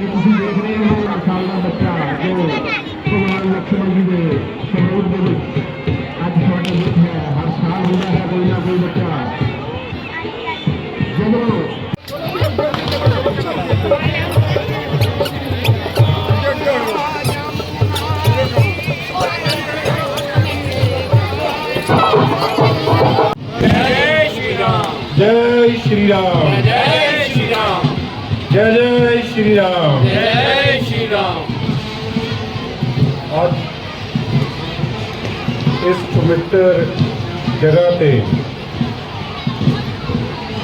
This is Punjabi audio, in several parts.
ਇਹ ਤੁਸੀਂ ਦੇਖ ਰਹੇ ਹੋ ਸਾਲ ਦਾ ਬੱਚਾ ਜੋ ਭਗਵਾਨ ਲਖਮਣ ਜੀ ਦੇ ਸਰੂਪ ਦੇ ਵਿੱਚ। ਇਸ ਪਵਿੱਤਰ ਜਗ੍ਹਾ ਤੇ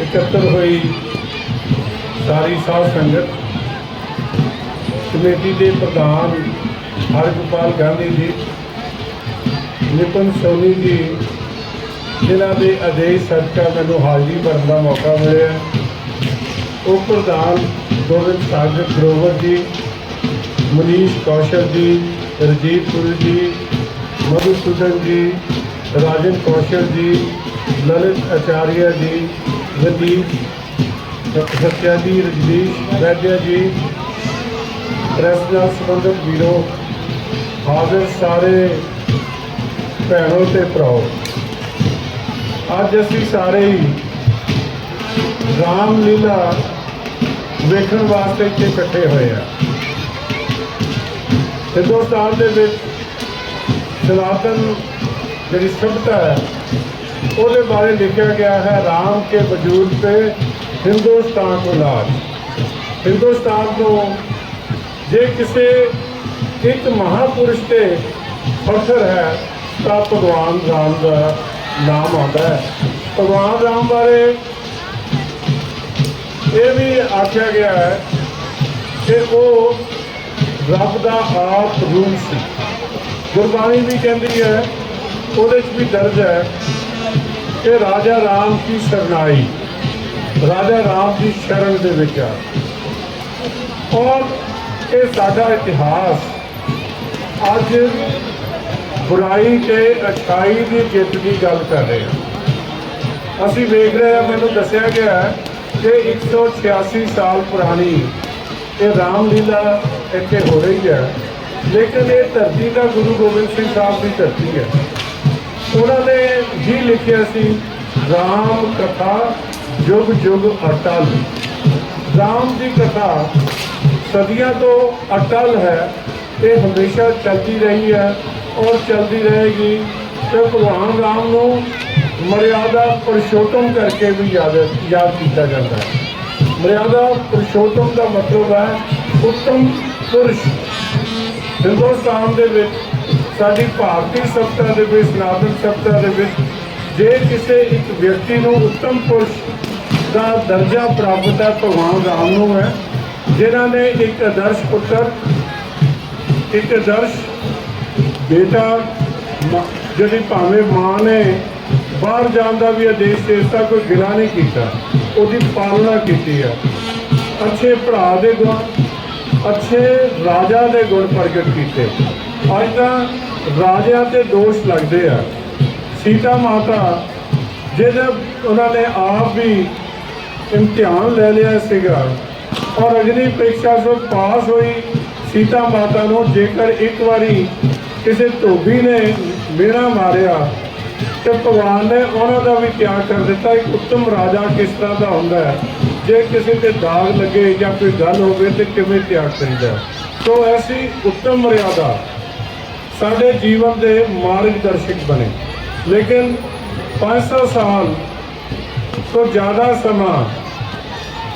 ਇਕੱਤਰ ਹੋਈ ਸਾਰੀ ਸਾਧ ਸੰਗਤ, ਕਮੇਟੀ ਦੇ ਪ੍ਰਧਾਨ ਹਰਗੋਪਾਲ ਗਾਂਧੀ ਜੀ, ਨਿਪਨ ਸੋਨੀ ਜੀ, ਜਿਨ੍ਹਾਂ ਦੇ ਆਦੇਸ਼ ਸਦਕਾ ਮੈਨੂੰ ਹਾਜ਼ਰੀ ਭਰਨ ਦਾ ਮੌਕਾ ਮਿਲਿਆ। ਉਹ ਪ੍ਰਧਾਨ ਗੋਬਿੰਦ ਸਾਗਰ ਗਰੋਵਰ ਜੀ, ਮਨੀਸ਼ ਕੌਸ਼ਲ ਜੀ, ਰਜੀਤ ਪੁਰੀ ਜੀ, ਮਧੂਸੂਦਨ ਜੀ ਰਾਜਨ ਕੌਸ਼ਲ ਜੀ, ਲਲਿਤ ਆਚਾਰੀਆ ਜੀ ਰਦੀਪ ਸਤਿਆ ਜੀ, ਰਜਨੀਸ਼ ਵੈਦਿਆ ਜੀ ਪ੍ਰੈਸ ਨਾਲ ਸੰਬੰਧਿਤ ਵੀਰੋ, ਹਾਜ਼ਰ ਸਾਰੇ ਭੈਣੋ ਤੇ ਭਰਾਓ। ਅੱਜ ਅਸੀਂ ਸਾਰੇ ਹੀ ਰਾਮ ਲੀਲਾ ਵੇਖਣ ਵਾਸਤੇ ਇੱਥੇ ਇਕੱਠੇ ਹੋਏ ਆ ਹਿੰਦੁਸਤਾਨ ਦੇ ਵਿੱਚ ਸਨਾਤਨ ਜਿਹੜੀ ਸਭਤਾ ਹੈ, ਉਹਦੇ ਬਾਰੇ ਲਿਖਿਆ ਗਿਆ ਹੈ, ਰਾਮ ਕੇ ਵਜੂਦ ਤੇ ਹਿੰਦੁਸਤਾਨ ਕੋ ਲਾਜ। ਹਿੰਦੁਸਤਾਨ ਤੋਂ ਜੇ ਕਿਸੇ ਇੱਕ ਮਹਾਪੁਰਸ਼ ਤੇ ਫਖਰ ਹੈ, ਤਾਂ ਭਗਵਾਨ ਰਾਮ ਦਾ ਨਾਮ ਆਉਂਦਾ ਹੈ। ਭਗਵਾਨ ਰਾਮ ਬਾਰੇ ਇਹ ਵੀ ਆਖਿਆ ਗਿਆ ਹੈ ਕਿ ਉਹ ਰੱਬ ਦਾ ਆਪ ਰੂਪ ਸੀ। ਗੁਰਬਾਣੀ ਵੀ ਕਹਿੰਦੀ ਹੈ ਉਹਦੇ 'ਚ ਵੀ ਦਰਜ ਹੈ ਕਿ ਰਾਜਾ ਰਾਮ ਦੀ ਸਰਨਾਈ, ਰਾਜਾ ਰਾਮ ਦੀ ਸ਼ਰਨ ਦੇ ਵਿੱਚ ਆ। ਔਰ ਇਹ ਸਾਡਾ ਇਤਿਹਾਸ ਅੱਜ ਬੁਰਾਈ ਤੇ ਅਛਾਈ ਦੀ ਜਿੱਤ ਦੀ ਗੱਲ ਕਰ ਰਹੇ ਹਾਂ। ਅਸੀਂ ਵੇਖ ਰਹੇ ਹਾਂ, ਮੈਨੂੰ ਦੱਸਿਆ ਗਿਆ ਹੈ ਕਿ 186 ਸਾਲ ਪੁਰਾਣੀ ਇਹ ਰਾਮਲੀਲਾ ਇੱਥੇ ਹੋ ਰਹੀ ਹੈ। ਲੇਕਿਨ ਇਹ ਧਰਤੀ ਦਾ ਗੁਰੂ ਗੋਬਿੰਦ ਸਿੰਘ ਸਾਹਿਬ ਦੀ ਧਰਤੀ ਹੈ। ਉਹਨਾਂ ਨੇ ਹੀ ਲਿਖਿਆ ਸੀ, ਰਾਮ ਕਥਾ ਜੁਗ ਜੁਗ ਅਟਲ। ਰਾਮ ਦੀ ਕਥਾ ਸਦੀਆਂ ਤੋਂ ਅਟਲ ਹੈ, ਇਹ ਹਮੇਸ਼ਾ ਚੱਲਦੀ ਰਹੀ ਹੈ ਔਰ ਚੱਲਦੀ ਰਹੇਗੀ ਤੇ ਭਗਵਾਨ ਰਾਮ ਨੂੰ ਮਰਿਆਦਾ ਪੁਰਸ਼ੋਤਮ ਕਰਕੇ ਵੀ ਯਾਦ ਯਾਦ ਕੀਤਾ ਜਾਂਦਾ ਹੈ। ਮਰਿਆਦਾ ਪੁਰਸ਼ੋਤਮ ਦਾ ਮਤਲਬ ਹੈ, ਉੱਤਮ ਪੁਰਸ਼। ਹਿੰਦੁਸਤਾਨ ਦੇ ਵਿੱਚ ਸਾਡੀ ਭਾਰਤੀ ਸਭਤਾ ਦੇ ਵਿੱਚ, ਸਨਾਤਨ ਸਭਤਾ ਦੇ ਵਿੱਚ ਜੇ ਕਿਸੇ ਇੱਕ ਵਿਅਕਤੀ ਨੂੰ ਉੱਤਮ ਪੁਰਸ਼ ਦਾ ਦਰਜਾ ਪ੍ਰਾਪਤ ਹੈ, ਭਗਵਾਨ ਰਾਮ ਨੂੰ ਹੈ, ਜਿਨ੍ਹਾਂ ਨੇ ਇੱਕ ਆਦਰਸ਼ ਪੁੱਤਰ, ਇੱਕ ਆਦਰਸ਼ ਬੇਟਾ ਜਿਹੜੀ ਭਾਵੇਂ ਮਾਂ ਨੇ ਬਾਹਰ ਜਾਣ ਦਾ ਵੀ ਆਦੇਸ਼ ਦੇ ਦਿੱਤਾ, ਕੋਈ ਗਿਲਾ ਨਹੀਂ ਕੀਤਾ, ਉਹਦੀ ਪਾਲਣਾ ਕੀਤੀ ਹੈ। ਅੱਛੇ ਭਰਾ ਦੇ ਗੁਣ, ਅੱਛੇ ਰਾਜਾ ਦੇ ਗੁਣ ਪ੍ਰਗਟ ਕੀਤੇ। ਅੱਜ ਤਾਂ ਰਾਜਿਆਂ ਤੇ ਦੋਸ਼ ਲੱਗਦੇ ਆ। ਸੀਤਾ ਮਾਤਾ, ਜਿਹਦਾ ਉਹਨਾਂ ਨੇ ਆਪ ਵੀ ਇਮਤਿਹਾਨ ਲੈ ਲਿਆ ਸੀਗਾ ਔਰ ਅਗਲੀ ਪ੍ਰੀਖਿਆ ਤੋਂ ਪਾਸ ਹੋਈ, ਸੀਤਾ ਮਾਤਾ ਨੂੰ ਜੇਕਰ ਇੱਕ ਵਾਰੀ ਕਿਸੇ ਧੋਬੀ ਨੇ ਮੇਣਾ ਮਾਰਿਆ, ਤੇ ਭਗਵਾਨ ਨੇ ਉਹਨਾਂ ਦਾ ਵੀ ਤਿਆਗ ਕਰ ਦਿੱਤਾ। ਇੱਕ ਉੱਤਮ ਰਾਜਾ ਕਿਸ ਤਰ੍ਹਾਂ ਦਾ ਹੁੰਦਾ ਹੈ? ਜੇ ਕਿਸੇ ਤੇ ਦਾਗ ਲੱਗੇ ਜਾਂ ਕੋਈ ਗੱਲ ਹੋਵੇ, ਤੇ ਕਿਵੇਂ ਤਿਆਗ ਕਰੀਦਾ ਸੋ ਐਸੀ ਉੱਤਮ ਮਰਿਆਦਾ ਸਾਡੇ ਜੀਵਨ ਦੇ ਮਾਰਗਦਰਸ਼ਕ ਬਣੇ। ਲੇਕਿਨ 500 ਸਾਲ ਤੋਂ ਜ਼ਿਆਦਾ ਸਮਾਂ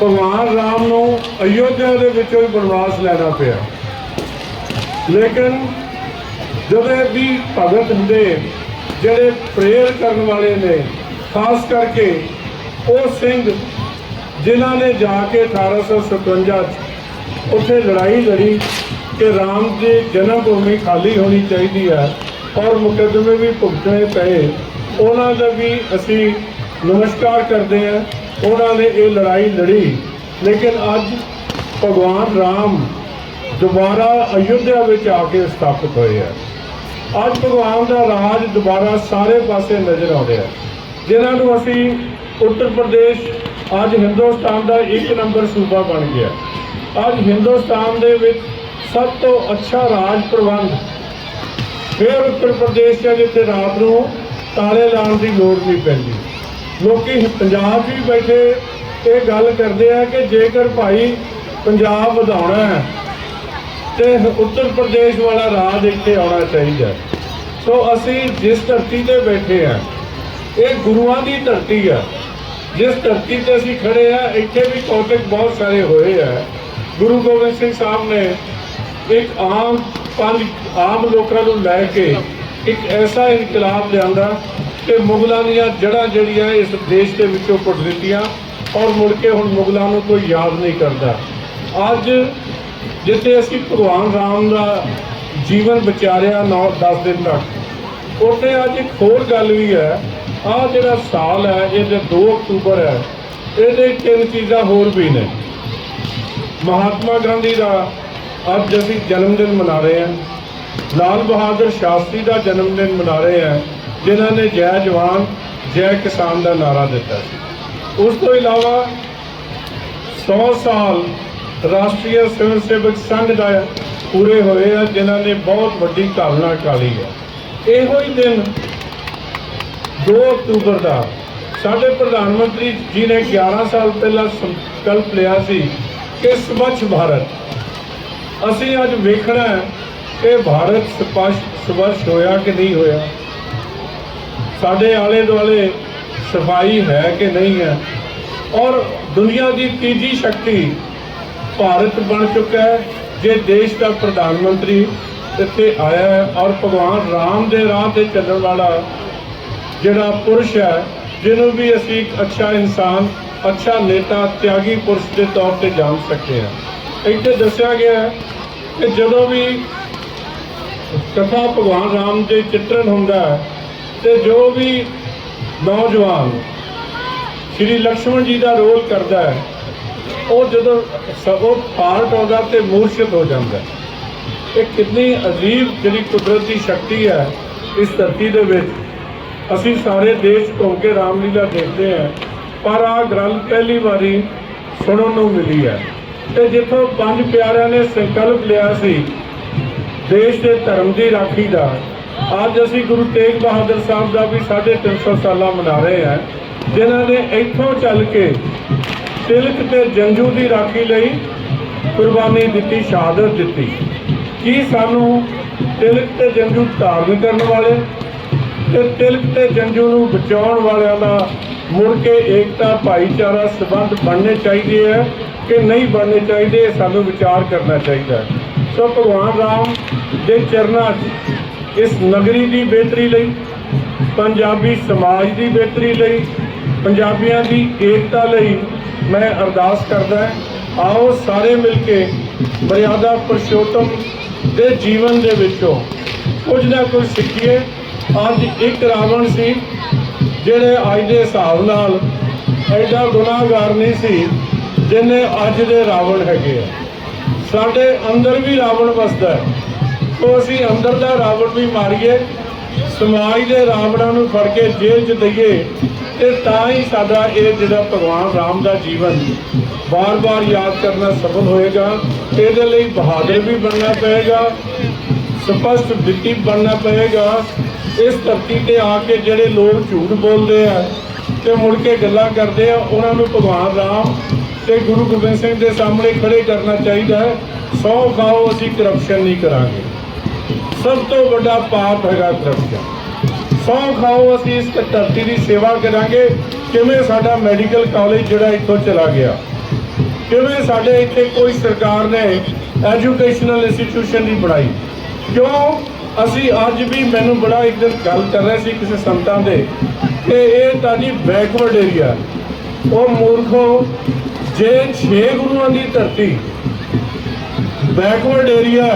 ਭਗਵਾਨ ਰਾਮ ਨੂੰ ਅਯੋਧਿਆ ਦੇ ਵਿੱਚੋਂ ਹੀ ਬਨਵਾਸ ਲੈਣਾ ਪਿਆ। ਲੇਕਿਨ ਜਦੋਂ ਵੀ ਭਗਤ ਹੁੰਦੇ, ਜਿਹੜੇ ਪ੍ਰੇਅਰ ਕਰਨ ਵਾਲੇ ਨੇ, ਖਾਸ ਕਰਕੇ ਉਹ ਸਿੰਘ ਜਿਨ੍ਹਾਂ ਨੇ ਜਾ ਕੇ 1857 ਚ ਉੱਥੇ ਲੜਾਈ ਲੜੀ ਕਿ ਰਾਮ ਦੀ ਜਨਮ ਭੂਮੀ ਖਾਲੀ ਹੋਣੀ ਚਾਹੀਦੀ ਹੈ ਔਰ ਮੁਕੱਦਮੇ ਵੀ ਭੁਗਤਣੇ ਪਏ। ਉਹਨਾਂ ਦਾ ਵੀ ਅਸੀਂ ਨਮਸਕਾਰ ਕਰਦੇ ਹਾਂ। ਉਹਨਾਂ ਨੇ ਇਹ ਲੜਾਈ ਲੜੀ। ਲੇਕਿਨ ਅੱਜ ਭਗਵਾਨ ਰਾਮ ਦੁਬਾਰਾ ਅਯੁੱਧਿਆ ਵਿੱਚ ਆ ਕੇ ਸਥਾਪਿਤ ਹੋਏ ਆ। ਅੱਜ ਭਗਵਾਨ ਦਾ ਰਾਜ ਦੁਬਾਰਾ ਸਾਰੇ ਪਾਸੇ ਨਜ਼ਰ ਆਉਂਦਾ ਹੈ। ਜਿਨ੍ਹਾਂ ਨੂੰ ਅਸੀਂ ਉੱਤਰ ਪ੍ਰਦੇਸ਼, ਅੱਜ ਹਿੰਦੁਸਤਾਨ ਦਾ ਇੱਕ ਨੰਬਰ ਸੂਬਾ ਬਣ ਗਿਆ। ਅੱਜ ਹਿੰਦੁਸਤਾਨ ਦੇ ਵਿੱਚ ਸਭ ਤੋਂ ਅੱਛਾ ਰਾਜ ਪ੍ਰਬੰਧ। ਫਿਰ ਉੱਤਰ ਪ੍ਰਦੇਸ਼ ਹੈ, ਜਿੱਥੇ ਰਾਤ ਨੂੰ ਤਾਲੇ ਲਾਉਣ ਦੀ ਲੋੜ ਨਹੀਂ ਪੈਂਦੀ। ਲੋਕੀ ਪੰਜਾਬ 'ਚ ਵੀ ਬੈਠੇ ਇਹ ਗੱਲ ਕਰਦੇ ਆ ਕਿ ਜੇਕਰ ਭਾਈ ਪੰਜਾਬ ਵਧਾਉਣਾ ਹੈ, ਤੇ ਉੱਤਰ ਪ੍ਰਦੇਸ਼ ਵਾਲਾ ਰਾਜ ਇੱਥੇ ਆਉਣਾ ਚਾਹੀਦਾ ਸੋ ਅਸੀਂ ਜਿਸ ਧਰਤੀ ਤੇ ਬੈਠੇ ਆ, ਇਹ ਗੁਰੂਆਂ ਦੀ ਧਰਤੀ ਆ। ਜਿਸ ਧਰਤੀ ਤੇ ਅਸੀਂ ਖੜੇ ਆ, ਇੱਥੇ ਵੀ ਕੌਤਕ ਬਹੁਤ ਸਾਰੇ ਹੋਏ ਆ। ਗੁਰੂ ਗੋਬਿੰਦ ਸਿੰਘ ਸਾਹਿਬ ਨੇ ਇੱਕ ਆਮ ਪੰਜ ਆਮ ਲੋਕਾਂ ਨੂੰ ਲੈ ਕੇ ਇੱਕ ਐਸਾ ਇਨਕਲਾਬ ਲਿਆਂਦਾ ਕਿ ਮੁਗਲਾਂ ਦੀਆਂ ਜੜ੍ਹਾਂ ਜਿਹੜੀਆਂ ਇਸ ਦੇਸ਼ ਦੇ ਵਿੱਚੋਂ ਪੁੱਟ ਦਿੱਤੀਆਂ ਔਰ ਮੁੜ ਕੇ ਹੁਣ ਮੁਗਲਾਂ ਨੂੰ ਕੋਈ ਯਾਦ ਨਹੀਂ ਕਰਦਾ। ਅੱਜ ਜਿੱਥੇ ਅਸੀਂ ਭਗਵਾਨ ਰਾਮ ਦਾ ਜੀਵਨ ਵਿਚਾਰਿਆ 9-10 ਦਿਨ ਤੱਕ, ਉੱਥੇ ਅੱਜ ਇੱਕ ਹੋਰ ਗੱਲ ਵੀ ਹੈ। ਆਹ ਜਿਹੜਾ ਸਾਲ ਹੈ, ਇਹ ਜੇ 2 ਅਕਤੂਬਰ ਹੈ, ਇਹਦੇ ਤਿੰਨ ਚੀਜ਼ਾਂ ਹੋਰ ਵੀ ਨੇ। ਮਹਾਤਮਾ ਗਾਂਧੀ ਦਾ ਅੱਜ ਅਸੀਂ ਜਨਮ ਦਿਨ ਮਨਾ ਰਹੇ ਹਾਂ। ਲਾਲ ਬਹਾਦਰ ਸ਼ਾਸਤਰੀ ਦਾ ਜਨਮ ਦਿਨ ਮਨਾ ਰਹੇ ਹਾਂ, ਜਿਨ੍ਹਾਂ ਨੇ ਜੈ ਜਵਾਨ, ਜੈ ਕਿਸਾਨ ਦਾ ਨਾਰਾ ਦਿੱਤਾ ਸੀ। ਉਸ ਤੋਂ ਇਲਾਵਾ 100 ਸਾਲ ਰਾਸ਼ਟਰੀ ਸਵੈਂ ਸੇਵਕ ਸੰਘ ਦਾ ਪੂਰੇ ਹੋਏ ਆ, ਜਿਨ੍ਹਾਂ ਨੇ ਬਹੁਤ ਵੱਡੀ ਘਾਲਣਾ ਕਾਲੀ ਹੈ ਇਹੋ ਹੀ ਦਿਨ 2 ਅਕਤੂਬਰ ਦਾ ਸਾਡੇ ਪ੍ਰਧਾਨ ਮੰਤਰੀ ਜੀ ਨੇ 11 ਸਾਲ ਪਹਿਲਾਂ ਸੰਕਲਪ ਲਿਆ ਸੀ ਕਿ ਸਵੱਛ ਭਾਰਤ। ਅਸੀਂ ਅੱਜ ਵੇਖਣਾ ਕਿ ਭਾਰਤ ਸਪਸ਼ਟ ਸਵੱਛ ਹੋਇਆ ਕਿ ਨਹੀਂ ਹੋਇਆ। ਸਾਡੇ ਆਲੇ ਦੁਆਲੇ ਸਫ਼ਾਈ ਹੈ ਕਿ ਨਹੀਂ ਹੈ? ਔਰ ਦੁਨੀਆ ਦੀ ਤੀਜੀ ਸ਼ਕਤੀ ਭਾਰਤ ਬਣ ਚੁੱਕਾ ਹੈ, ਜੇ ਦੇਸ਼ ਦਾ ਪ੍ਰਧਾਨ ਮੰਤਰੀ ਇੱਥੇ ਆਇਆ ਹੈ ਔਰ ਭਗਵਾਨ ਰਾਮ ਦੇ ਰਾਹ ਤੇ ਚੱਲਣ ਵਾਲਾ ਜਿਹੜਾ ਪੁਰਸ਼ ਹੈ, ਜਿਹਨੂੰ ਵੀ ਅਸੀਂ ਇੱਕ ਅੱਛਾ ਇਨਸਾਨ, ਅੱਛਾ ਨੇਤਾ, ਤਿਆਗੀ ਪੁਰਸ਼ ਦੇ ਤੌਰ ਤੇ ਜਾਣ ਸਕਦੇ ਹਾਂ। ਇੱਥੇ ਦੱਸਿਆ ਗਿਆ ਹੈ ਕਿ ਜਦੋਂ ਵੀ ਕਥਾ ਭਗਵਾਨ ਰਾਮ ਦੇ ਚਿੱਤਰਨ ਹੁੰਦਾ ਹੈ ਤੇ ਜੋ ਵੀ ਨੌਜਵਾਨ ਸ਼੍ਰੀ ਲਕਸ਼ਮਣ ਜੀ ਦਾ ਰੋਲ ਕਰਦਾ ਹੈ, ਉਹ ਜਦੋਂ ਸਗੋਂ ਪਾਰਟ ਆਉਂਦਾ ਤੇ ਮੂਰਛਿਤ ਹੋ ਜਾਂਦਾ ਇਹ ਕਿੰਨੀ ਅਜੀਬ ਜਿਹੜੀ ਕੁਦਰਤ ਦੀ ਸ਼ਕਤੀ ਹੈ ਇਸ ਧਰਤੀ ਦੇ ਵਿੱਚ। ਅਸੀਂ ਸਾਰੇ ਦੇਸ਼ ਘੁੰਮ ਕੇ ਰਾਮਲੀਲਾ ਦੇਖਦੇ ਹਾਂ, ਪਰ ਆ ਗੱਲ ਪਹਿਲੀ ਵਾਰੀ ਸੁਣਨ ਨੂੰ ਮਿਲੀ ਹੈ। ਤੇ ਜਿੱਥੋਂ ਪੰਜ ਪਿਆਰਿਆਂ ਨੇ ਸੰਕਲਪ ਲਿਆ ਸੀ, ਦੇਸ਼ ਦੇ ਧਰਮ ਦੀ ਰਾਖੀ ਦਾ। ਅੱਜ ਅਸੀਂ ਗੁਰੂ ਤੇਗ ਬਹਾਦਰ ਸਾਹਿਬ ਦਾ ਵੀ 350 ਸਾਲਾ ਮਨਾ ਰਹੇ ਹਾਂ, ਜਿਨ੍ਹਾਂ ਨੇ ਇੱਥੋਂ ਚੱਲ ਕੇ ਤਿਲਕ ਤੇ ਜੰਜੂ ਦੀ ਰਾਖੀ ਲਈ ਕੁਰਬਾਨੀ ਦਿੱਤੀ, ਸ਼ਹਾਦਤ ਦਿੱਤੀ। ਕੀ ਸਾਨੂੰ ਤਿਲਕ ਤੇ ਜੰਜੂ ਧਾਰਨ ਕਰਨ ਵਾਲੇ ਤੇ ਤਿਲਕ ਤੇ ਜੰਜੂ ਨੂੰ ਬਚਾਉਣ ਵਾਲਿਆਂ ਦਾ ਮੁੜ ਕੇ ਏਕਤਾ, ਭਾਈਚਾਰਾ, ਸਬੰਧ ਬਣਨੇ ਚਾਹੀਦੇ ਹੈ? ਕਿ ਨਹੀਂ ਬਣਨੇ ਚਾਹੀਦੇ, ਸਾਨੂੰ ਵਿਚਾਰ ਕਰਨਾ ਚਾਹੀਦਾ ਸੋ ਭਗਵਾਨ ਰਾਮ ਦੇ ਚਰਨਾਂ 'ਚ ਇਸ ਨਗਰੀ ਦੀ ਬਿਹਤਰੀ ਲਈ, ਪੰਜਾਬੀ ਸਮਾਜ ਦੀ ਬਿਹਤਰੀ ਲਈ, ਪੰਜਾਬੀਆਂ ਦੀ ਏਕਤਾ ਲਈ ਮੈਂ ਅਰਦਾਸ ਕਰਦਾ ਆਓ ਸਾਰੇ ਮਿਲ ਕੇ ਮਰਿਆਦਾ ਪੁਰਸ਼ੋਤਮ ਦੇ ਜੀਵਨ ਦੇ ਵਿੱਚੋਂ ਕੁਝ ਨਾ ਕੁਝ ਸਿੱਖੀਏ। ਅੱਜ ਇੱਕ ਰਾਵਣ ਸੀ, ਜਿਹੜੇ ਅੱਜ ਦੇ ਹਿਸਾਬ ਨਾਲ ਐਡਾ ਗੁਨਾਹਗਾਰ ਨਹੀਂ ਸੀ। ਜਿੰਨੇ ਅੱਜ ਦੇ ਰਾਵਣ ਹੈਗੇ ਆ। ਸਾਡੇ ਅੰਦਰ ਵੀ ਰਾਵਣ ਵਸਦਾ ਹੈ। ਸੋ ਅਸੀਂ ਅੰਦਰ ਦਾ ਰਾਵਣ ਵੀ ਮਾਰੀਏ। ਸਮਾਜ ਦੇ ਰਾਵਣਾਂ ਨੂੰ ਫੜ ਕੇ ਜੇਲ੍ਹ 'ਚ ਦਈਏ। ਤੇ ਤਾਂ ਹੀ ਸਾਡਾ ਇਹ ਜਿਹੜਾ ਭਗਵਾਨ ਰਾਮ ਦਾ ਜੀਵਨ ਬਾਰ-ਬਾਰ ਯਾਦ ਕਰਨਾ ਸਫਲ ਹੋਏਗਾ। ਇਹਦੇ ਲਈ ਬਹਾਦਰ ਵੀ ਬਣਨਾ ਪਏਗਾ। ਸਪਸ਼ਟ ਦਿੱਤੀ ਬਣਨਾ ਪਏਗਾ। ਇਸ ਧਰਤੀ ਤੇ ਆ ਕੇ ਜਿਹੜੇ ਲੋਕ ਝੂਠ ਬੋਲਦੇ ਆ ਤੇ ਮੁੜ ਕੇ ਗੱਲਾਂ ਕਰਦੇ ਆ, ਉਹਨਾਂ ਨੂੰ ਭਗਵਾਨ ਰਾਮ ਤੇ ਗੁਰੂ ਗੋਬਿੰਦ ਸਿੰਘ ਦੇ ਸਾਹਮਣੇ ਖੜੇ ਕਰਨਾ ਚਾਹੀਦਾ ਹੈ। ਸੌ ਖਾਓ ਅਸੀਂ ਕਰਪਸ਼ਨ ਨਹੀਂ ਕਰਾਂਗੇ। ਸਭ ਤੋਂ ਵੱਡਾ ਪਾਪ ਹੈਗਾ ਕਰਪਸ਼ਨ ਸੌ ਖਾਓ ਅਸੀਂ ਇਸ ਧਰਤੀ ਦੀ ਸੇਵਾ ਕਰਾਂਗੇ। ਕਿਵੇਂ ਸਾਡਾ ਮੈਡੀਕਲ ਕਾਲਜ ਜਿਹੜਾ ਇੱਥੋਂ ਚਲਾ ਗਿਆ? ਕਿਵੇਂ ਸਾਡੇ ਇੱਥੇ ਕੋਈ ਸਰਕਾਰ ਨੇ ਐਜੂਕੇਸ਼ਨਲ ਇੰਸਟੀਟਿਊਸ਼ਨ ਨਹੀਂ ਬਣਾਈ? ਕਿਉਂ? ਅਸੀਂ ਅੱਜ ਵੀ ਮੈਨੂੰ ਬੜਾ ਇੱਕ ਦਿਨ ਗੱਲ ਕਰ ਰਹੇ ਸੀ ਕਿਸੇ ਸੰਤਾਂ ਦੇ ਕਿ ਇਹ ਤਾਂ ਜੀ ਬੈਕਵਰਡ ਏਰੀਆ ਉਹ ਮੂਰਖੋ ਜੇ ਛੇ ਗੁਰੂਆਂ ਦੀ ਧਰਤੀ ਬੈਕਵਰਡ ਏਰੀਆ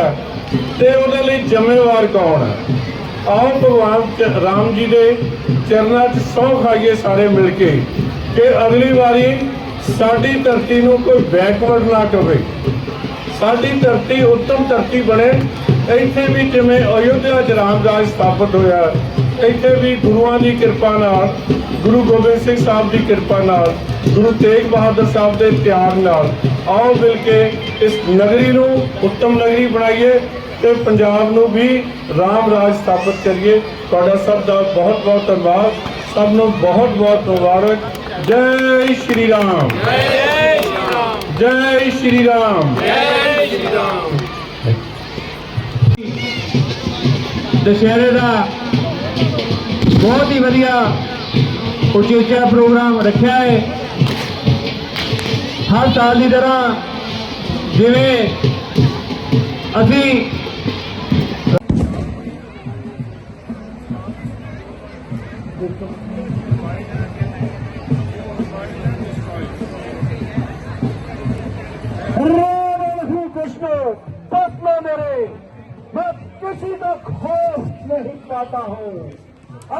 ਤੇ ਉਹਦੇ ਲਈ ਜ਼ਿੰਮੇਵਾਰ ਕੌਣ ਹੈ? ਆਓ ਭਗਵਾਨ ਰਾਮ ਜੀ ਦੇ ਚਰਨਾਂ 'ਚ ਸਹੁੰ ਖਾਈਏ ਸਾਰੇ ਮਿਲ ਕੇ ਕਿ ਅਗਲੀ ਵਾਰੀ ਸਾਡੀ ਧਰਤੀ ਨੂੰ ਕੋਈ ਬੈਕਵਰਡ ਨਾ ਕਰੇ ਸਾਡੀ ਧਰਤੀ ਉੱਤਮ ਧਰਤੀ ਬਣੇ। ਇੱਥੇ ਵੀ ਜਿਵੇਂ ਅਯੁੱਧਿਆ 'ਚ ਰਾਮ ਰਾਜ ਸਥਾਪਿਤ ਹੋਇਆ ਇੱਥੇ ਵੀ ਗੁਰੂਆਂ ਦੀ ਕਿਰਪਾ ਨਾਲ, ਗੁਰੂ ਗੋਬਿੰਦ ਸਿੰਘ ਸਾਹਿਬ ਦੀ ਕਿਰਪਾ ਨਾਲ, ਗੁਰੂ ਤੇਗ ਬਹਾਦਰ ਸਾਹਿਬ ਦੇ ਪਿਆਰ ਨਾਲ ਆਓ ਮਿਲ ਕੇ ਇਸ ਨਗਰੀ ਨੂੰ ਉੱਤਮ ਨਗਰੀ ਬਣਾਈਏ ਤੇ ਪੰਜਾਬ ਨੂੰ ਵੀ ਰਾਮ ਰਾਜ ਸਥਾਪਿਤ ਕਰੀਏ। ਤੁਹਾਡਾ ਸਭ ਦਾ ਬਹੁਤ ਬਹੁਤ ਧੰਨਵਾਦ। ਸਭ ਨੂੰ ਬਹੁਤ ਬਹੁਤ ਮੁਬਾਰਕ। ਜੈ ਸ਼੍ਰੀ ਰਾਮ। ਜੈ ਸ਼੍ਰੀ ਰਾਮ। ਜੈ ਸ਼੍ਰੀ ਰਾਮ ਜੈ ਸ਼੍ਰੀ ਰਾਮ ਦੁਸ਼ਹਿਰੇ ਦਾ ਬਹੁਤ ਹੀ ਵਧੀਆ ਉੱਚੀ ਉੱਚਾ ਪ੍ਰੋਗਰਾਮ ਰੱਖਿਆ ਹੈ। ਹਰ ਸਾਲ ਦੀ ਤਰ੍ਹਾਂ ਜਿਵੇਂ ਅਸੀਂ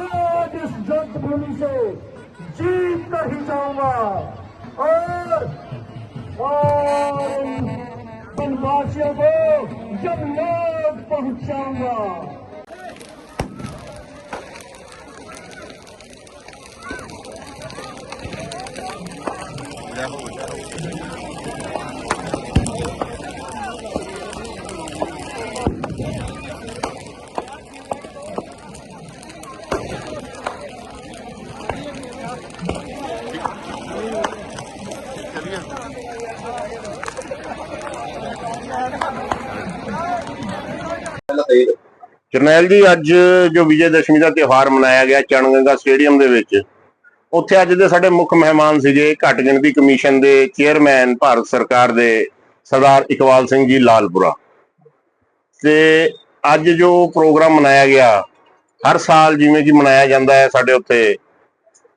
आज इस युद्ध भूमि से जीत कर ही जाऊंगा और और इन वनवासियों को जब लौट पहुंचाऊंगा ਜਰਨੈਲ ਜੀ, ਅੱਜ ਜੋ ਵਿਜੇ ਦਸ਼ਮੀ ਦਾ ਤਿਉਹਾਰ ਮਨਾਇਆ ਗਿਆ ਚਣਗੰਗਾ ਸਟੇਡੀਅਮ ਦੇ ਵਿੱਚ, ਉੱਥੇ ਅੱਜ ਦੇ ਸਾਡੇ ਮੁੱਖ ਮਹਿਮਾਨ ਸੀਗੇ ਘੱਟ ਗਿਣਤੀ ਕਮਿਸ਼ਨ ਦੇ ਚੇਅਰਮੈਨ ਭਾਰਤ ਸਰਕਾਰ ਦੇ ਸਰਦਾਰ ਇਕਬਾਲ ਸਿੰਘ ਜੀ ਲਾਲਪੁਰਾ। ਤੇ ਅੱਜ ਜੋ ਪ੍ਰੋਗਰਾਮ ਮਨਾਇਆ ਗਿਆ, ਹਰ ਸਾਲ ਜਿਵੇਂ ਕਿ ਮਨਾਇਆ ਜਾਂਦਾ ਹੈ ਸਾਡੇ ਉੱਥੇ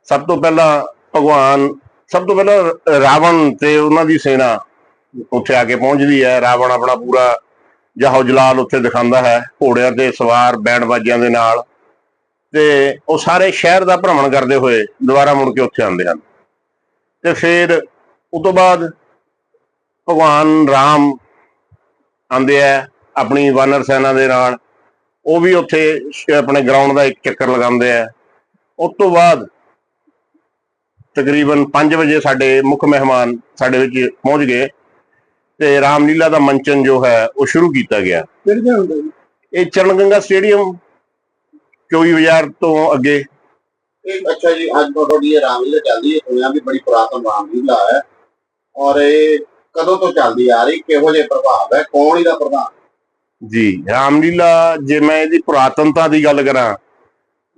ਸਭ ਤੋਂ ਪਹਿਲਾਂ ਭਗਵਾਨ, ਸਭ ਤੋਂ ਪਹਿਲਾਂ ਰਾਵਣ ਤੇ ਉਹਨਾਂ ਦੀ ਸੈਨਾ ਉੱਥੇ ਆ ਕੇ ਪਹੁੰਚਦੀ ਹੈ। ਰਾਵਣ ਆਪਣਾ ਪੂਰਾ ਜਾਹੋ ਜਲਾਲ ਉੱਥੇ ਦਿਖਾਉਂਦਾ ਹੈ, ਘੋੜਿਆਂ ਤੇ ਸਵਾਰ, ਬੈਂਡ ਬਾਜਿਆਂ ਦੇ ਨਾਲ। ਤੇ ਉਹ ਸਾਰੇ ਸ਼ਹਿਰ ਦਾ ਭ੍ਰਮਣ ਕਰਦੇ ਹੋਏ ਦੁਬਾਰਾ ਮੁੜ ਕੇ ਉੱਥੇ ਆਉਂਦੇ ਹਨ। ਤੇ ਫਿਰ ਉਸ ਤੋਂ ਬਾਅਦ ਭਗਵਾਨ ਰਾਮ ਆਉਂਦੇ ਆ ਆਪਣੀ ਵਾਨਰ ਸੈਨਾ ਦੇ ਨਾਲ। ਉਹ ਵੀ ਉੱਥੇ ਆਪਣੇ ਗਰਾਊਂਡ ਦਾ ਇੱਕ ਚੱਕਰ ਲਗਾਉਂਦੇ ਆ ਉਸ ਤੋਂ ਬਾਅਦ ਤਕਰੀਬਨ 5 ਵਜੇ ਸਾਡੇ ਮੁੱਖ ਮਹਿਮਾਨ ਸਾਡੇ ਵਿੱਚ ਪਹੁੰਚ ਗਏ ਤੇ ਰਾਮਲੀਲਾ ਦਾ ਮੰਚਨ ਜੋ ਹੈ ਉਹ ਸ਼ੁਰੂ ਕੀਤਾ ਗਿਆ। ਇਹ ਚਰਨਗੰਗਾ ਸਟੇਡੀਅਮ ਚੌਵੀ ਬਾਜ਼ਾਰ ਤੋਂ ਅੱਗੇ। ਇਹ ਅੱਛਾ ਜੀ ਅੱਜ ਤੁਹਾਡੀ ਇਹ ਰਾਮਲੀਲਾ ਚੱਲਦੀ ਹੈ ਸੁਣਿਆ ਵੀ ਬੜੀ ਪੁਰਾਤਨ ਰਾਮਲੀਲਾ ਹੈ। ਔਰ ਇਹ ਕਦੋਂ ਤੋਂ ਚੱਲਦੀ ਆ ਰਹੀ ਕਿਹੋ ਜਿਹੇ ਪ੍ਰਭਾਵ ਹੈ ਕੌਣ ਇਹਦਾ ਪ੍ਰਧਾਨ? ਜੀ ਰਾਮਲੀਲਾ ਜੇ ਮੈਂ ਇਹਦੀ ਪੁਰਾਤਨਤਾ ਦੀ ਗੱਲ ਕਰਾਂ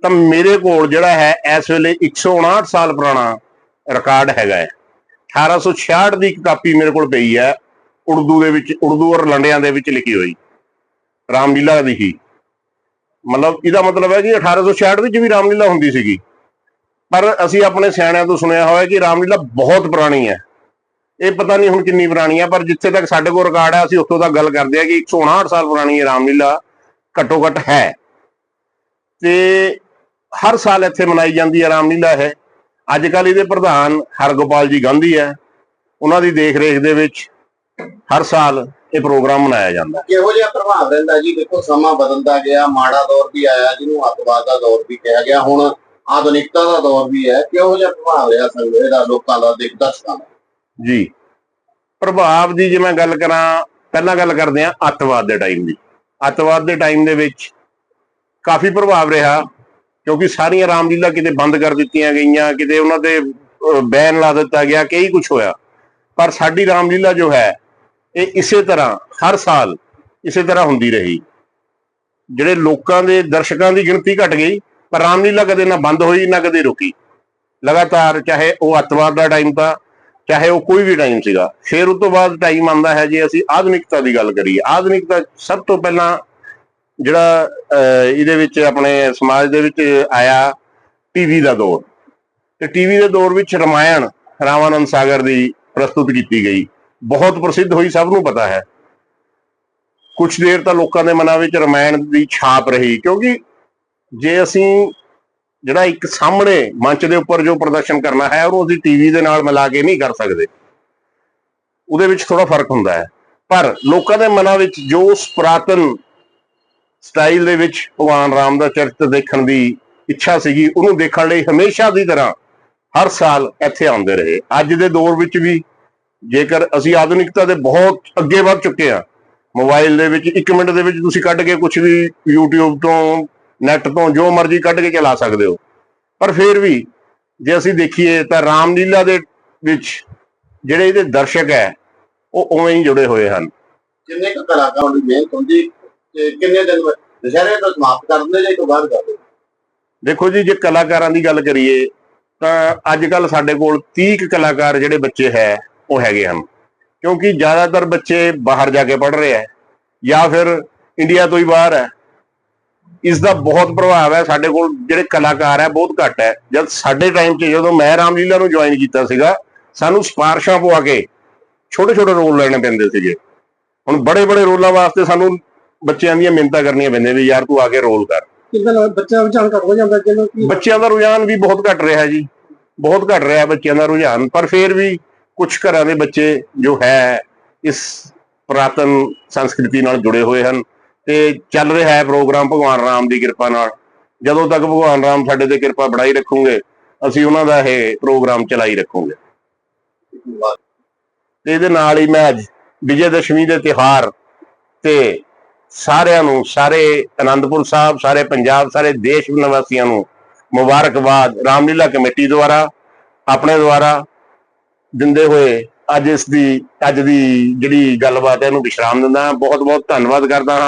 ਤਾਂ ਮੇਰੇ ਕੋਲ ਜਿਹੜਾ ਹੈ ਇਸ ਵੇਲੇ 159 ਸਾਲ ਪੁਰਾਣਾ ਰਿਕਾਰਡ ਹੈਗਾ ਹੈ। 1866 ਦੀ ਇੱਕ ਕਾਪੀ ਮੇਰੇ ਕੋਲ ਪਈ ਹੈ, ਉਰਦੂ ਦੇ ਵਿੱਚ, ਉਰਦੂ ਔਰ ਲੰਡਿਆਂ ਦੇ ਵਿੱਚ ਲਿਖੀ ਹੋਈ। ਰਾਮਲੀਲਾ ਦੀ ਹੀ। ਮਤਲਬ ਇਹਦਾ ਮਤਲਬ ਹੈ ਕਿ 1866 ਵਿੱਚ ਵੀ ਰਾਮਲੀਲਾ ਹੁੰਦੀ ਸੀਗੀ। ਪਰ ਅਸੀਂ ਆਪਣੇ ਸਿਆਣਿਆਂ ਤੋਂ ਸੁਣਿਆ ਹੋਇਆ ਕਿ ਰਾਮਲੀਲਾ ਬਹੁਤ ਪੁਰਾਣੀ ਹੈ। ਇਹ ਪਤਾ ਨਹੀਂ ਹੁਣ ਕਿੰਨੀ ਪੁਰਾਣੀ ਹੈ, ਪਰ ਜਿੱਥੇ ਤੱਕ ਸਾਡੇ ਕੋਲ ਰਿਕਾਰਡ ਹੈ, ਅਸੀਂ ਉੱਥੋਂ ਤੱਕ ਗੱਲ ਕਰਦੇ ਹਾਂ ਕਿ 159 ਸਾਲ ਪੁਰਾਣੀ ਇਹ ਰਾਮਲੀਲਾ ਘੱਟੋ ਘੱਟ ਹੈ। ਤੇ ਹਰ ਸਾਲ ਇੱਥੇ ਮਨਾਈ ਜਾਂਦੀ ਹੈ ਰਾਮਲੀਲਾ ਇਹ। ਅੱਜ ਕੱਲ ਇਹਦੇ ਪ੍ਰਧਾਨ ਹਰਗੋਪਾਲ ਜੀ ਗਾਂਧੀ ਹੈ। ਉਹਨਾਂ ਦੀ ਦੇਖ ਰੇਖ ਦੇ ਵਿੱਚ ਹਰ ਸਾਲ ਇਹ ਪ੍ਰੋਗਰਾਮ ਮਨਾਇਆ ਜਾਂਦਾ। ਕਿਹੋ ਜਿਹਾ ਪ੍ਰਭਾਵ ਰਹਿੰਦਾ ਜੀ? ਦੇਖੋ ਸਮਾਂ ਬਦਲਦਾ ਗਿਆ ਮਾੜਾ ਦੌਰ ਵੀ ਆਇਆ ਜਿਹਨੂੰ ਅੱਤਵਾਦ ਦਾ ਦੌਰ ਵੀ ਕਿਹਾ ਗਿਆ। ਹੁਣ ਆਧੁਨਿਕਤਾ ਦਾ ਦੌਰ ਵੀ ਹੈ। ਕਿਹੋ ਜਿਹਾ ਪ੍ਰਭਾਵ ਰਿਹਾ ਸੰਗਤ ਦਾ ਲੋਕਾਂ ਦਾ ਦੇਖ ਦਰਸ਼ਕਾਂ ਦਾ? ਜੀ। ਪ੍ਰਭਾਵ ਦੀ ਜੇ ਮੈਂ ਗੱਲ ਕਰਾਂ ਪਹਿਲਾਂ ਗੱਲ ਕਰਦੇ ਹਾਂ ਅੱਤਵਾਦ ਦੇ ਟਾਈਮ ਦੀ। ਅੱਤਵਾਦ ਦੇ ਟਾਈਮ ਦੇ ਵਿੱਚ ਕਾਫੀ ਪ੍ਰਭਾਵ ਰਿਹਾ। ਕਿਉਂਕਿ ਸਾਰੀਆਂ ਰਾਮਲੀਲਾ ਕਿਤੇ ਬੰਦ ਕਰ ਦਿੱਤੀਆਂ ਗਈਆਂ, ਕਿਤੇ ਉਹਨਾਂ ਤੇ ਬੈਨ ਲਾ ਦਿੱਤਾ ਗਿਆ, ਕਈ ਕੁਝ ਹੋਇਆ। ਪਰ ਸਾਡੀ ਰਾਮਲੀਲਾ ਜੋ ਹੈ, ਇਹ ਇਸੇ ਤਰ੍ਹਾਂ, ਹਰ ਸਾਲ ਇਸੇ ਤਰ੍ਹਾਂ ਹੁੰਦੀ ਰਹੀ। ਜਿਹੜੇ ਲੋਕਾਂ ਦੇ, ਦਰਸ਼ਕਾਂ ਦੀ ਗਿਣਤੀ ਘਟ ਗਈ, ਪਰ ਰਾਮਲੀਲਾ ਕਦੇ ਨਾ ਬੰਦ ਹੋਈ, ਨਾ ਕਦੇ ਰੁਕੀ। ਲਗਾਤਾਰ ਚਾਹੇ ਉਹ ਅੱਤਵਾਦ ਦਾ ਟਾਈਮ ਤਾਂ, ਚਾਹੇ ਉਹ ਕੋਈ ਵੀ ਟਾਈਮ ਸੀਗਾ। ਫਿਰ ਉਸ ਤੋਂ ਬਾਅਦ ਟਾਈਮ ਆਉਂਦਾ ਹੈ ਜੇ ਅਸੀਂ ਆਧੁਨਿਕਤਾ ਦੀ ਗੱਲ ਕਰੀਏ। ਆਧੁਨਿਕਤਾ ਸਭ ਤੋਂ ਪਹਿਲਾਂ ਜਿਹੜਾ ਅਹ, ਇਹਦੇ ਵਿੱਚ ਆਪਣੇ ਸਮਾਜ ਦੇ ਵਿੱਚ ਆਇਆ ਟੀਵੀ ਦਾ ਦੌਰ। ਤੇ ਟੀਵੀ ਦੇ ਦੌਰ ਵਿੱਚ ਰਮਾਇਣ ਰਾਮਾਨੰਦ ਸਾਗਰ ਦੀ ਪ੍ਰਸਤੁਤ ਕੀਤੀ ਗਈ। ਬਹੁਤ ਪ੍ਰਸਿੱਧ ਹੋਈ ਸਭ ਨੂੰ ਪਤਾ ਹੈ। ਕੁਝ ਦੇਰ ਤਾਂ ਲੋਕਾਂ ਦੇ ਮਨਾਂ ਵਿੱਚ ਰਮਾਇਣ ਦੀ ਛਾਪ ਰਹੀ ਕਿਉਂਕਿ ਜੇ ਅਸੀਂ ਜਿਹੜਾ ਇੱਕ ਸਾਹਮਣੇ ਮੰਚ ਦੇ ਉੱਪਰ ਜੋ ਪ੍ਰਦਰਸ਼ਨ ਕਰਨਾ ਹੈ ਉਹ ਅਸੀਂ ਟੀਵੀ ਦੇ ਨਾਲ ਮਿਲਾ ਕੇ ਨਹੀਂ ਕਰ ਸਕਦੇ। ਉਹਦੇ ਵਿੱਚ ਥੋੜਾ ਫ਼ਰਕ ਹੁੰਦਾ ਹੈ। ਪਰ ਲੋਕਾਂ ਦੇ ਮਨਾਂ ਵਿੱਚ ਜੋ ਉਸ ਪੁਰਾਤਨ ਸਟਾਈਲ ਦੇ ਵਿੱਚ ਭਗਵਾਨ ਰਾਮ ਦਾ ਚਰਿੱਤਰ ਦੇਖਣ ਦੀ ਇੱਛਾ ਸੀਗੀ, ਉਹਨੂੰ ਦੇਖਣ ਲਈ ਹਮੇਸ਼ਾ ਦੀ ਤਰ੍ਹਾਂ ਹਰ ਸਾਲ ਇੱਥੇ ਆਉਂਦੇ ਰਹੇ। ਅੱਜ ਦੇ ਦੌਰ ਵਿੱਚ ਵੀ ਜੇਕਰ ਅਸੀਂ ਆਧੁਨਿਕਤਾ ਦੇ ਬਹੁਤ ਅੱਗੇ ਵੱਧ ਚੁੱਕੇ ਆ ਮੋਬਾਈਲ ਦੇ ਵਿੱਚ 1 ਮਿੰਟ ਦੇ ਵਿੱਚ ਤੁਸੀਂ ਕੱਢ ਕੇ ਕੁਝ ਵੀ YouTube ਤੋਂ ਨੈਟ ਤੋਂ ਜੋ ਮਰਜ਼ੀ ਕੱਢ ਕੇ ਚਲਾ ਸਕਦੇ ਹੋ। ਪਰ ਫਿਰ ਵੀ ਜੇ ਅਸੀਂ ਦੇਖੀਏ ਤਾਂ ਰਾਮਲੀਲਾ ਦੇ ਵਿੱਚ ਜਿਹੜੇ ਇਹਦੇ ਦਰਸ਼ਕ ਹੈ, ਉਹ ਉਵੇਂ ਹੀ ਜੁੜੇ ਹੋਏ ਹਨ। ਕਿੰਨੇ ਕੁ ਕਲਾਕਾਰਾਂ ਦੀ ਮਿਹਨਤ ਹੁੰਦੀ? ਤੇ ਕਿੰਨੇ ਦਿਨ ਦੁਸ਼ਹਿਰੇ ਤੋਂ ਸਮਾਪਤ ਕਰ ਦਿੰਦੇ ਜਾਂ ਇੱਕ ਬਾਅਦ ਕਰ ਦੇਖੋ ਜੀ, ਜੇ ਕਲਾਕਾਰਾਂ ਦੀ ਗੱਲ ਕਰੀਏ, ਤਾਂ ਅੱਜ ਕੱਲ ਸਾਡੇ ਕੋਲ 30 ਕਲਾਕਾਰ ਜਿਹੜੇ ਬੱਚੇ ਹੈ, ਉਹ ਹੈਗੇ ਹਨ। ਕਿਉਂਕਿ ਜ਼ਿਆਦਾਤਰ ਬੱਚੇ ਬਾਹਰ ਜਾ ਕੇ ਪੜ੍ਹ ਰਹੇ ਹੈ, ਜਾਂ ਫਿਰ ਇੰਡੀਆ ਤੋਂ ਹੀ ਬਾਹਰ ਹੈ। ਇਸ ਦਾ ਬਹੁਤ ਪ੍ਰਭਾਵ ਹੈ, ਸਾਡੇ ਕੋਲ ਜਿਹੜੇ ਕਲਾਕਾਰ ਹੈ, ਬਹੁਤ ਘੱਟ ਹੈ। ਜਦ ਸਾਡੇ ਟਾਈਮ 'ਚ ਜਦੋਂ ਮੈਂ ਰਾਮਲੀਲਾ ਨੂੰ ਜੁਆਇਨ ਕੀਤਾ ਸੀਗਾ, ਸਾਨੂੰ ਸਪਾਰਸ਼ਾਂ ਪਵਾ ਕੇ ਛੋਟੇ ਛੋਟੇ ਰੋਲ ਲੈਣੇ ਪੈਂਦੇ ਸੀਗੇ। ਹੁਣ ਬੜੇ ਬੜੇ ਰੋਲਾਂ ਵਾਸਤੇ ਸਾਨੂੰ ਬੱਚਿਆਂ ਦੀਆਂ ਮਿਹਨਤਾਂ ਕਰਨੀਆਂ ਪੈਂਦੀਆਂ ਵੀ ਯਾਰ ਤੂੰ ਆ ਕੇ ਰੋਲ ਕਰ। ਕਿੰਨਾ ਨਾਲ ਬੱਚਾ ਰੁਝਾਨ ਘਟ ਹੋ ਜਾਂਦਾ ਜਦੋਂ ਕਿ ਬੱਚਿਆਂ ਦਾ ਰੁਝਾਨ ਵੀ ਬਹੁਤ ਘਟ ਰਿਹਾ ਜੀ ਬਹੁਤ ਘਟ ਰਿਹਾ ਬੱਚਿਆਂ ਦਾ ਰੁਝਾਨ। ਪਰ ਫਿਰ ਵੀ ਕੁਝ ਘਰਾਂ ਦੇ ਬੱਚੇ ਜੋ ਹੈ ਇਸ ਪੁਰਾਤਨ ਸੰਸਕ੍ਰਿਤੀ ਨਾਲ ਜੁੜੇ ਹੋਏ ਹਨ ਤੇ ਚੱਲ ਰਿਹਾ ਹੈ ਪ੍ਰੋਗਰਾਮ ਭਗਵਾਨ ਰਾਮ ਦੀ ਕਿਰਪਾ ਨਾਲ। ਜਦੋਂ ਤੱਕ ਭਗਵਾਨ ਰਾਮ ਸਾਡੇ ਤੇ ਕਿਰਪਾ ਬਣਾਈ ਰੱਖੂਗੇ ਅਸੀਂ ਉਹਨਾਂ ਦਾ ਇਹ ਪ੍ਰੋਗਰਾਮ ਚਲਾਈ ਰੱਖੂਗੇ। ਤੇ ਇਹਦੇ ਨਾਲ ਹੀ ਮੈਂ ਅੱਜ ਵਿਜੇ ਦਸ਼ਮੀ ਦੇ ਤਿਹਾਰ ਤੇ ਸਾਰਿਆਂ ਨੂੰ, ਸਾਰੇ ਅਨੰਦਪੁਰ ਸਾਹਿਬ, ਸਾਰੇ ਪੰਜਾਬ, ਸਾਰੇ ਦੇਸ਼ ਨਿਵਾਸੀਆਂ ਨੂੰ ਮੁਬਾਰਕਬਾਦ। ਰਾਮਲੀਲਾ ਕਮੇਟੀ ਦੁਆਰਾ, ਆਪਣੇ ਦੁਆਰਾ ਦਿੰਦੇ ਹੋਏ ਅੱਜ ਇਸ ਦੀ, ਅੱਜ ਦੀ ਜਿਹੜੀ ਗੱਲਬਾਤ ਹੈ, ਇਹਨੂੰ ਵਿਸ਼ਰਾਮ ਦਿੰਦਾ ਹਾਂ। ਬਹੁਤ ਬਹੁਤ ਧੰਨਵਾਦ ਕਰਦਾ ਹਾਂ।